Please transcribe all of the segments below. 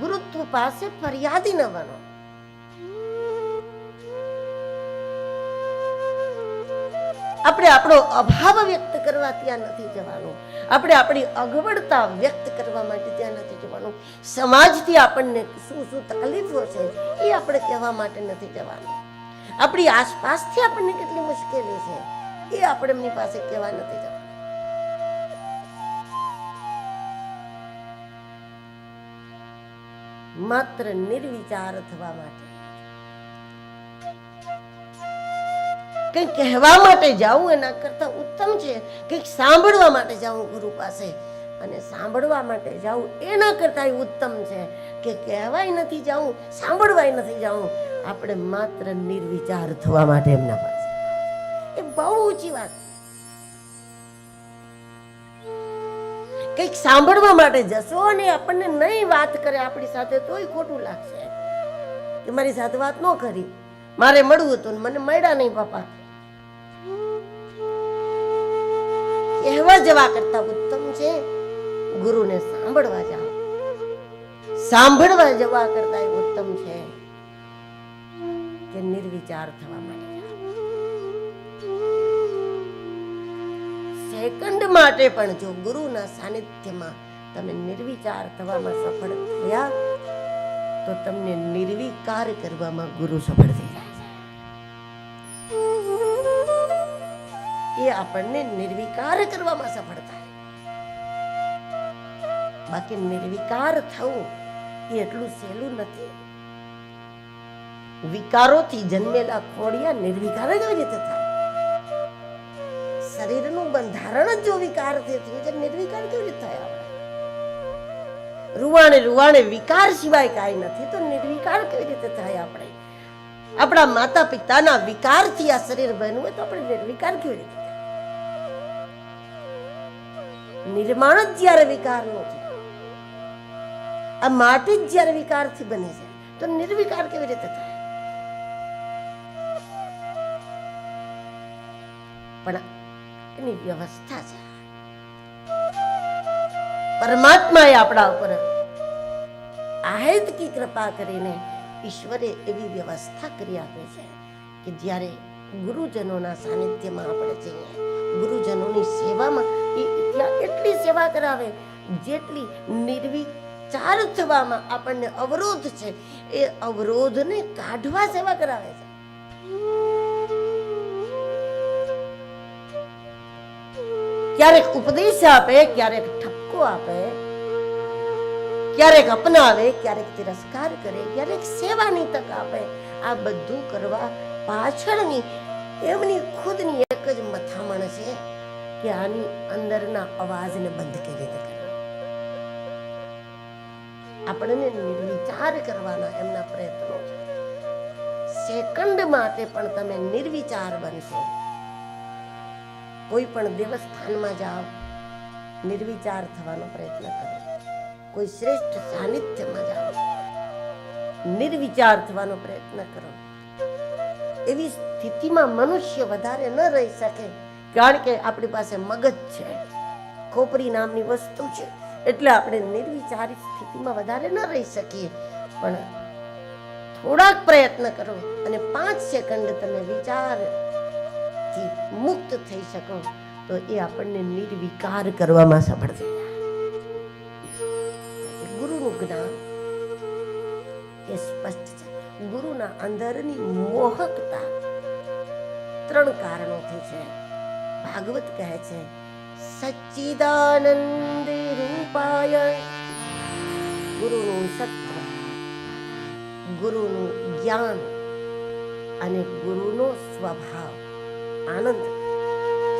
ગુરુત્વ પાસે ફરિયાદી ન બનો. આપણે આપણો અભાવ વ્યક્ત કરવા ત્યાં નથી જવાનું. આપણે આપણી અગવડતા વ્યક્ત કરવા માટે ત્યાં નથી જવાનું. સમાજથી આપણને શું શું તકલીફો છે એ આપણે કહેવા માટે નથી જવાનું. આપણી આસપાસથી આપણને કેટલી મુશ્કેલી છે એ આપણે એમની પાસે કહેવા નથી જવાનું. માત્ર નિર્વિચાર થવા માટે. કંઈક કહેવા માટે જાવું એના કરતા ઉત્તમ છે, કંઈક સાંભળવા માટે જાવું ગુરુ પાસે. અને સાંભળવા માટે જાવું એના કરતા ઉત્તમ છે કે કહેવાય નથી જાવું સાંભળવાય નથી જાવું આપણે માત્ર નિર્વિચાર થવા માટે એમના પાસે. એ બહુ ઊંચી વાત. છે કંઈક સાંભળવા માટે જશો અને આપણને નહીં વાત કરે આપણી સાથે, તોય ખોટું લાગશે. કે મારી સાથે વાત ન કરી. મારે મળવું હતું મને મળ્યા નહીં પાપા કહેવા જવા કરતા ઉત્તમ છે. ગુરુને સાંભળવા જાઓ. સાંભળવા જવા કરતા ઉત્તમ છે. કે નિર્વિચાર થવા માટે. સેકન્ડ માટે પણ જો ગુરુના સાનિધ્યમાં તમે નિર્વિચાર થવામાં સફળ થયા, તો તમને નિર્વિકાર કરવામાં ગુરુ સફળ થઈ જાય એ આપણને નિર્વિકાર કરવામાં સફળ થાય. બાકી નિર્વિકાર થવું એ એટલું સહેલું નથી. વિકારોથી જન્મેલા ખોડિયા નિર્વિકાર કેવી રીતે થાય. શરીરનું બંધારણ જ જો વિકારથી થયું છે નિર્વિકાર કેવી રીતે થાય રૂવાણે રૂવાણે વિકાર સિવાય કાંઈ નથી, તો નિર્વિકાર કેવી રીતે થાય આપણે? આપણા માતા પિતાના વિકારથી આ શરીર બન્યું હોય તો આપણે નિર્વિકાર કેવી રીતે નિર્માણ જ જ્યારે વિકારનું છે આ માટી જ જ્યારે વિકારથી બને છે તો નિર્વિકાર કેવી રીતે થાય? પણ એની વ્યવસ્થા છે. પરમાત્માએ આપણા ઉપર આહેતકી કૃપા કરીને ઈશ્વરે એવી વ્યવસ્થા કરી આપે છે કે જ્યારે ગુરુજનોના સાનિધ્યમાં આપણે જઈએ, ગુરુજનોની સેવામાં એ ત્યાં એટલી સેવા કરાવે, જેટલી નિર્વિચાર થવામાં આપણને અવરોધ છે, એ અવરોધને કાઢવા સેવા કરાવે છે. ક્યારેક ઉપદેશ આપે, ક્યારેક ઠપકો આપે, ક્યારેક અપનાવે, ક્યારેક તિરસ્કાર કરે, ક્યારેક સેવાની તક આપે. આ બધું કરવા પાછળની, એમની ખુદની એક જ મથામણ છે કે આની અંદરના અવાજને બંધ કેવી રીતે આપણને નિર્વિચાર કરવાના એમના પ્રયત્નો છે. સેકન્ડ માટે પણ તમે નિર્વિચાર બનશો. કોઈ પણ દેવસ્થાનમાં જાઓ, નિર્વિચાર થવાનો પ્રયત્ન કરો. કોઈ શ્રેષ્ઠ સાનિધ્યમાં જાઓ, નિર્વિચાર થવાનો પ્રયત્ન કરો. એવી સ્થિતિમાં મનુષ્ય વધારે ન રહી શકે, કારણ કે આપણી પાસે મગજ છે. ખોપરી નામની વસ્તુ છે, એટલે આપણે નિર્વિચારી સ્થિતિમાં વધારે ન રહી શકીએ. પણ થોડાક પ્રયત્ન કરો અને પાંચ સેકન્ડ તમે વિચારથી મુક્ત થઈ શકો, તો એ આપણને નિર્વિકાર કરવામાં સફળ થઈ ગુરુનું જ્ઞાન એ સ્પષ્ટ છે. ગુરુના અંદરની મોહકતા ત્રણ કારણોથી છે. ભાગવત કહે છે, સચ્ચિદાનંદ રૂપાય. ગુરુનું સત્વ, ગુરુનું જ્ઞાન અને ગુરુનો સ્વભાવ. આનંદ.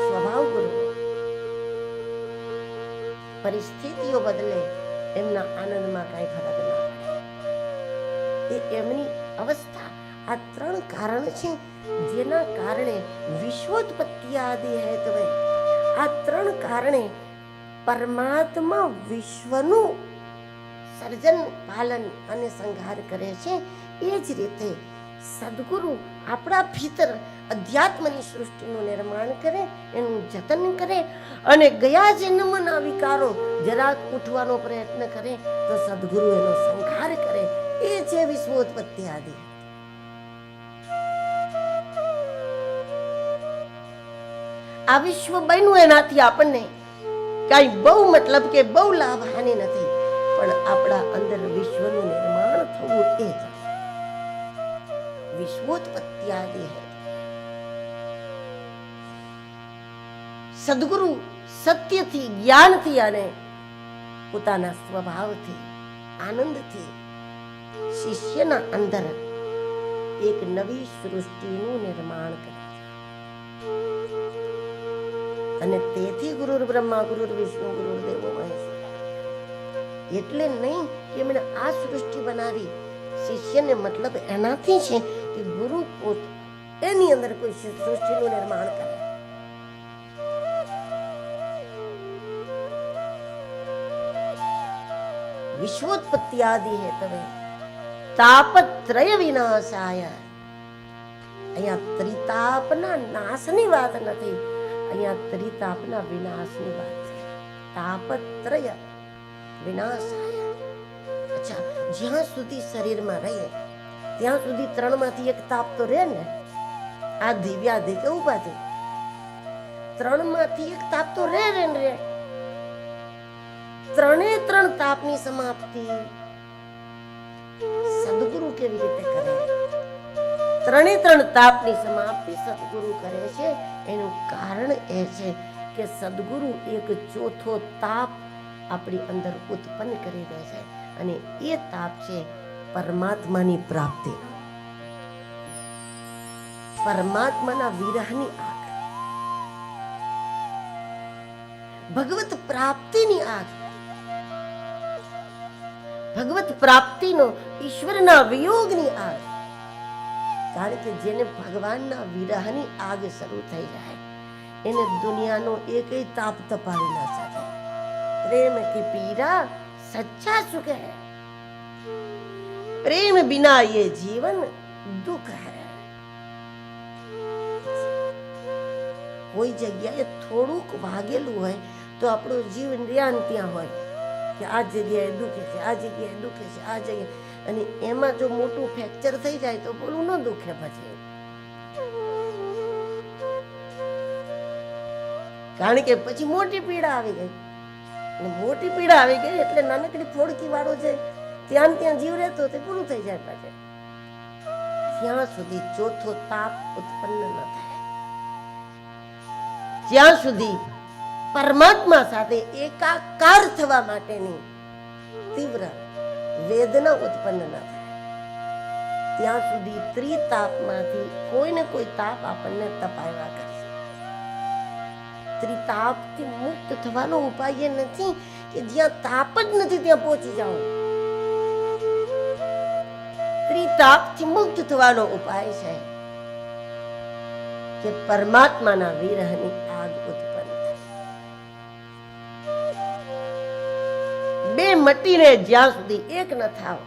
સ્વભાવ ગુરુ. પરિસ્થિતિઓ બદલે એમના આનંદમાં કાંઈ ફરક ના એ એમની અવસ્થા. આ ત્રણ કારણ છે જેના કારણે વિશ્વોત્પત્તિ આદિ હેતવે આ ત્રણ કારણે પરમાત્મા વિશ્વનું સર્જન, પાલન અને સંહાર કરે છે. એ જ રીતે સદગુરુ આપણા ભીતર અધ્યાત્મની સૃષ્ટિનું નિર્માણ કરે, એનું જતન કરે અને ગયા જન્મના વિકારો જરાક ઉઠવાનો પ્રયત્ન કરે, તો સદગુરુ એનો સંહાર કરે. એ છે વિશ્વોત્પત્તિ આદિ. આ વિશ્વ બન્યું એનાથી આપણને કાંઈ બહુ મતલબ કે બહુ લાભ, હાનિ નથી. પણ આપણા અંદર વિશ્વનું નિર્માણ થવું એ જ વિશ્વોત્પત્તિ આદિ હે. સદગુરુ સત્યથી, જ્ઞાનથી અને પોતાના સ્વભાવથી, આનંદથી શિષ્યના અંદર એક નવી સૃષ્ટિનું નિર્માણ કરે અને તેથી ગુરુર બ્રહ્મા, ગુરુર વિષ્ણુ, ગુરુર દેવો મહેશ એટલે નહીં કે એમણે આ સૃષ્ટિ બનાવી. શિષ્યને મતલબ એનાથી છે કે ગુરુ પોત, એની અંદર કોઈ સૃષ્ટિનું નિર્માણ કરે. વિશ્વોત્પત્તિ આદિ હે તવે. તાપત્રય વિનાશાય. અહીંયા ત્રિતાપના નાશની વાત નથી. અહીંયા ત્રિતાપના વિનાશની વાત છે. તાપત્રય વિનાશાય. અચ્છા, જ્યાં સુધી શરીરમાં રહે ત્યાં સુધી ત્રણમાંથી એક તાપ તો રહે ને. આ દિવ્યાધિ કે ઉપાધિ. ત્રણમાંથી એક તાપ તો રહે રે ને રે. ત્રણે ત્રણ તાપની સમાપ્તિ. સદગુરુ કેવી રીતે કરે? ત્રણે ત્રણ તાપની સમાપ્તિ સદગુરુ કરે છે. એનું કારણ એ છે કે સદગુરુ એક ચોથો તાપ આપણી અંદર ઉત્પન્ન કરી દે છે અને એ તાપ છે પરમાત્માની પ્રાપ્તિ. પરમાત્માના વિરહની આગ. ભગવત પ્રાપ્તિની આગ. ભગવત પ્રાપ્તિનો ઈશ્વરના વિયોગની આગ. કારણ કે જેને ભગવાનના વિરહની આગ શરૂ થઈ જાય. એને દુનિયાનો એકય તાપ તપાવી ના શકે. પ્રેમ કે પીરા સચ્ચા સુખ હે. પ્રેમ બિના ये જીવન દુઃખ હે. કોઈ જગ્યાએ થોડુંક ભાગેલું હોય તો આપણો જીવ ત્યાં ત્યાં હોય. કે આ જગ્યાએ દુખે છે, આ જગ્યાએ દુખે છે, આ જગ્યાએ. અને એમાં જો મોટું ફ્રેક્ચર થઈ જાય તો પેલું ન દુખે પછી. કારણ કે પછી મોટી પીડા આવી ગઈ. અને મોટી પીડા આવી ગઈ એટલે નાનકડી ફોડકી વાળો છે ત્યાં ત્યાં જીવ રહેતો તે પૂરું થઈ જાય પાછળ ત્યાં સુધી ચોથો તાપ ઉત્પન્ન ન થાય. જ્યાં સુધી પરમાત્મા સાથે એકાકાર થવા માટેની તીવ્ર વેદના ઉત્પન્ન ન થાય. ત્યાં સુધી ત્રિતાપમાંથી કોઈ ને કોઈ તાપ આપણને તપાવ્યા કરે ત્રિતાપથી મુક્ત થવાનો ઉપાય નથી કે જ્યાં તાપ જ નથી ત્યાં પહોંચી જાઓ. ત્રિતાપથી મુક્ત થવાનો ઉપાય છે કે પરમાત્માના વિરહની આગ ઉત્પન્ન બે મટીને જ્યાં સુધી એક ન થાવ,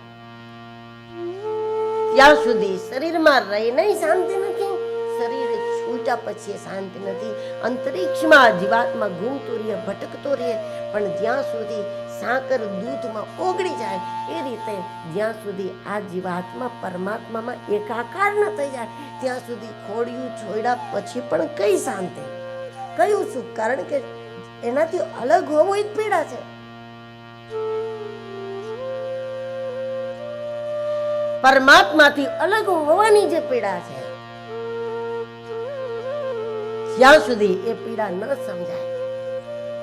ત્યાં સુધી શરીરમાં રહીને શાંતિ નથી, શરીર છૂટા પછી શાંતિ નથી. અંતરિક્ષમાં જીવાત્મા ઘૂમતો રહે, ભટકતો રહે, પણ જ્યાં સુધી સાકર દૂધમાં ઓગળી જાય, એ રીતે જ્યાં સુધી આ જીવાત્મા પરમાત્મામાં એકાકાર ન થઈ જાય, ત્યાં સુધી ખોડિયું છોડ્યા પછી પણ કઈ શાંતિ? કયું સુખ કારણ કે એનાથી અલગ હોવું જ પીડા છે. પરમાત્માથી અલગ હોવાની જે પીડા છે, જ્યાં સુધી એ પીડા ન સમજાય,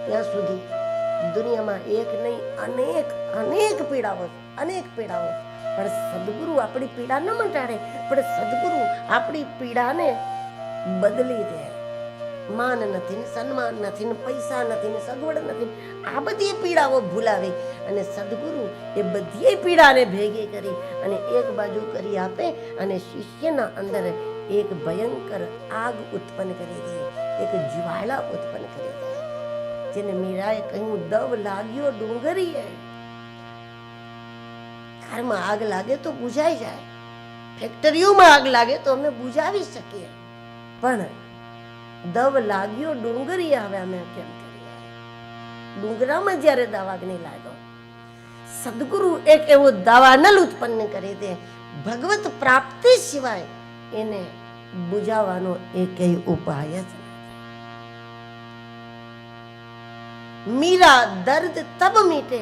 ત્યાં સુધી દુનિયામાં એક નહીં, અનેક અનેક પીડાઓ અનેક પીડાઓ પણ સદગુરુ આપણી પીડા ન મટાડે, પણ સદગુરુ આપણી પીડાને બદલી દે. માન નથી ને સન્માન નથી ને પૈસા નથી ને સગવડ નથી આ બધી પીડાઓ ભૂલાવી અને સદગુરુ એ બધી પીડાને ભેગી કરી અને એક બાજુ કરી આપે અને શિષ્યના અંદર એક ભયંકર આગ ઉત્પન્ન કરી દે, એક જ્વાળા ઉત્પન્ન કરી દે. જેને મીરાએ કહ્યું, દવ લાગ્યો ડુંગરીએ. ઘરમાં આગ લાગે તો બુઝાઈ જાય. ફેક્ટરીઓમાં આગ લાગે તો અમે બુઝાવી શકીએ. પણ દવ લાગ્યો, ડુંગરી આવ્યા મેં કેમ ડુંગરામાં જ્યારે દવાગ્નિ લાગ્યો, સદગુરુ એક એવો દાવાનલ ઉત્પન્ન કરી દે. ભગવત પ્રાપ્તિ સિવાય એને બુજાવવાનો એકેય ઉપાય જ મીરા દર્દ તબ મીટે,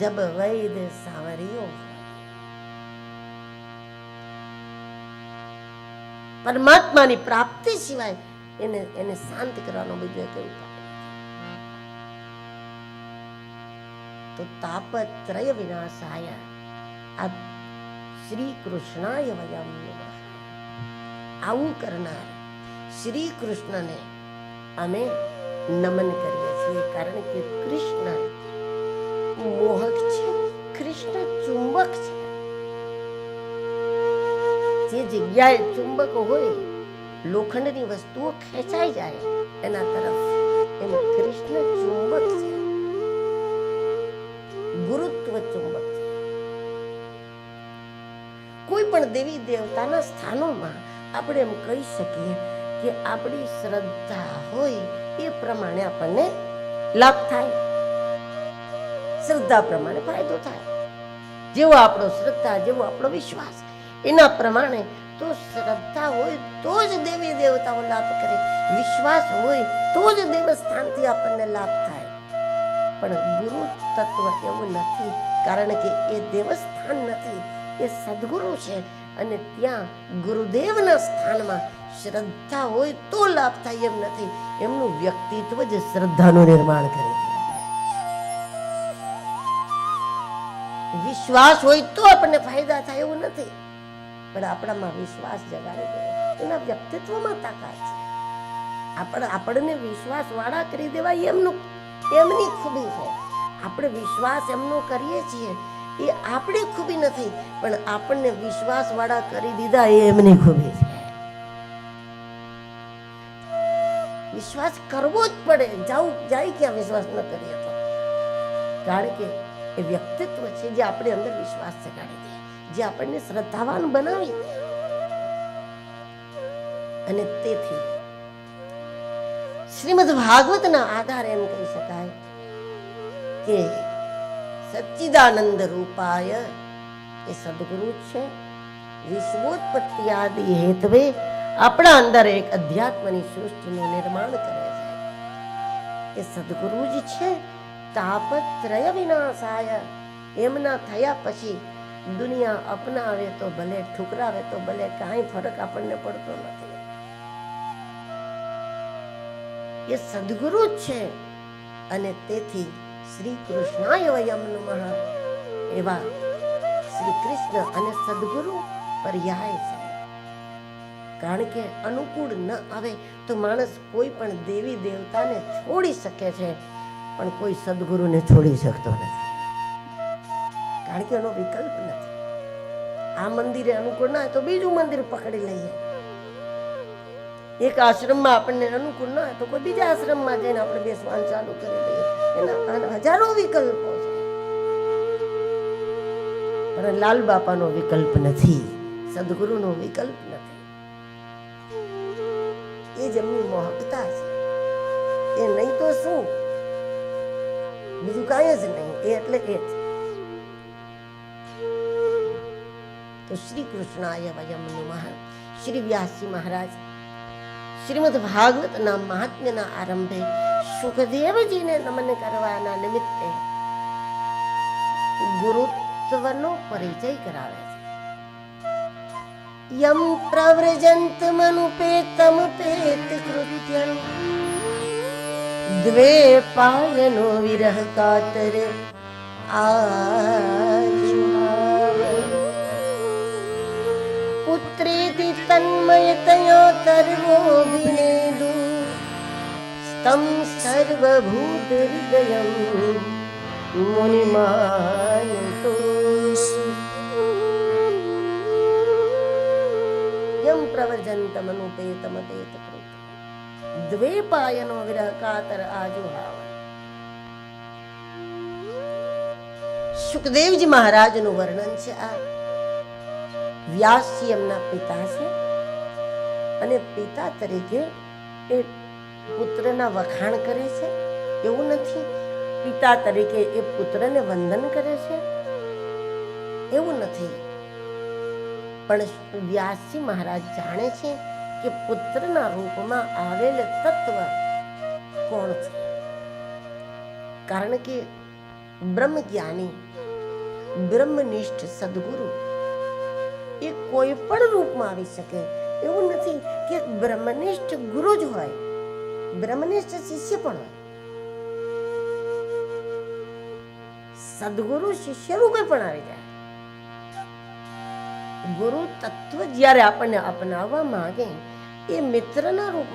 જબ વૈદ સાવરિયો પરમાત્માની પ્રાપ્તિ સિવાય એને એને શાંત કરવાનો બીજો એક ઉપાય. તો તાપત્રય વિનાશાય. આ શ્રી કૃષ્ણાય વયમ આવું કરનાર શ્રી કૃષ્ણને અમે નમન કરીએ છીએ કારણ કે કૃષ્ણ મોહક છે. જે જગ્યાએ ચુંબક હોય, લોખંડની વસ્તુઓ ખેંચાઈ જાય એના તરફ. એમ કૃષ્ણ ચુંબક છે. ગુરુત્વ ચુંબક છે. કોઈ પણ દેવી દેવતાના સ્થાનોમાં આપણે એમ કહી શકીએ કે આપણી શ્રદ્ધા હોય એ પ્રમાણે આપણને લાભ થાય. શ્રદ્ધા પ્રમાણે ફાયદો થાય. જેવો આપણો શ્રદ્ધા, જેવો આપણો વિશ્વાસ. એના પ્રમાણે તો શ્રદ્ધા હોય તો જ દેવી દેવતાઓ લાભ કરે. વિશ્વાસ હોય તો જ દેવસ્થાનથી આપણને લાભ થાય. પણ ગુરુ તત્વ એવું નથી, કારણ કે એ દેવસ્થાન નથી, એ સદગુરુ છે. અને ત્યાં ગુરુદેવના સ્થાનમાં શ્રદ્ધા હોય તો લાભ થાય એમ નથી. એમનું વ્યક્તિત્વ જ શ્રદ્ધાનું નિર્માણ કરે વિશ્વાસ હોય તો આપણને ફાયદા થાય એવું નથી. પણ આપણામાં વિશ્વાસ જગાડી દે એના વ્યક્તિત્વમાં તાકાત છે. આપણે, આપણને વિશ્વાસ વાળા કરી દેવાય એમનું, એમની ખૂબી છે. આપણે વિશ્વાસ એમનો કરીએ છીએ એ આપણી ખૂબી નથી, પણ આપણને વિશ્વાસ વાળા કરી દીધા એ એમની ખૂબી છે. વિશ્વાસ કરવો જ પડે. જાઉં, જાય ક્યાં વિશ્વાસ ન કરીએ તો? કારણ કે એ વ્યક્તિત્વ છે જે આપણે અંદર વિશ્વાસ જગાડી દે. જે આપણને શ્રદ્ધાવાન બનાવી. અને તેથી શ્રીમદ ભાગવતના આધારે એમ કહી શકાય કે સચ્ચિદાનંદ રૂપાય એ સદગુરુ છે. વિશ્વોત્પત્તિ હેતવે આપણા અંદર એક અધ્યાત્મની સૃષ્ટિનું નિર્માણ કરે છે. એ સદગુરુ જ છે. તાપત્રય વિનાશાય એમના થયા પછી દુનિયા અપનાવે તો ભલે, ઠુકરાવે તો ભલે, કાંઈ ફરક આપણને પડતો નથી. એ સદગુરુ જ છે. અને તેથી શ્રી કૃષ્ણાય વયમ નમઃ એવા શ્રી કૃષ્ણ અને સદગુરુ પર્યાય છે. કારણ કે અનુકૂળ ન આવે તો માણસ કોઈ પણ દેવી દેવતાને છોડી શકે છે, પણ કોઈ સદગુરુને છોડી શકતો નથી. કારણ કે એનો વિકલ્પ નથી. આ મંદિરે અનુકૂળ ના હોય તો બીજું મંદિર પકડી લઈએ. એક આશ્રમમાં આપણને અનુકૂળ ના હોય તો કોઈ બીજા આશ્રમમાં જઈને આપણે બેસવાનું ચાલુ કરી દઈએ. એના હજારો વિકલ્પો છે. પણ લાલ બાપાનો વિકલ્પ નથી. સદગુરુનો વિકલ્પ નથી. એ જ એમની મોહકતા છે. એ નહીં તો શું? બીજું કાંઈ જ નહીં. એ એટલે એ જ તો શ્રી કૃષ્ણાય વયમ નમઃ શ્રી વ્યાસજી મહારાજ, શ્રીમદ ભાગવતના મહાત્મ્યના આરંભે સુખદેવજીને નમન કરવાના નિમિત્તે ગુરુત્વનો પરિચય કરાવે છે. યમ પ્રવ્રજંત મનુપેતમ પેત કૃત્યમ, દ્વે પાયનો વિરહ કાતર આજુહાવ તન્મયતયા તર્વોభిનેદુ સ્તમ સર્વભૂત હૃદયમ મુનિમાયતો યમ પ્રવર્જંતમનુપેતમ પેત કૃત દ્વે પાયનો વિરહ કાતર આજુહાવ સુખદેવજી મહારાજનું વર્ણન છે આ. વ્યાસજી એમના પિતા છે. અને પિતા તરીકે એ પુત્રના વખાણ કરે છે? એવું નથી. પિતા તરીકે એ પુત્રને વંદન કરે છે? એવું નથી. પણ વ્યાસજી મહારાજ જાણે છે કે પુત્રના રૂપમાં આવેલ તત્વ કોણ છે? કારણ કે બ્રહ્મ જ્ઞાની બ્રહ્મનિષ્ઠ સદગુરુ એ કોઈ પણ રૂપમાં આવી શકે. એવું નથી કે બ્રહ્મનિષ્ઠ ગુરુ જ હોય. બ્રહ્મનિષ્ઠ શિષ્ય પણ હોય. સદગુરુ શિષ્ય રૂપે પણ આવી જાય. ગુરુ તત્વ જ્યારે આપણને અપનાવવા માંગે, એ મિત્રના રૂપમાં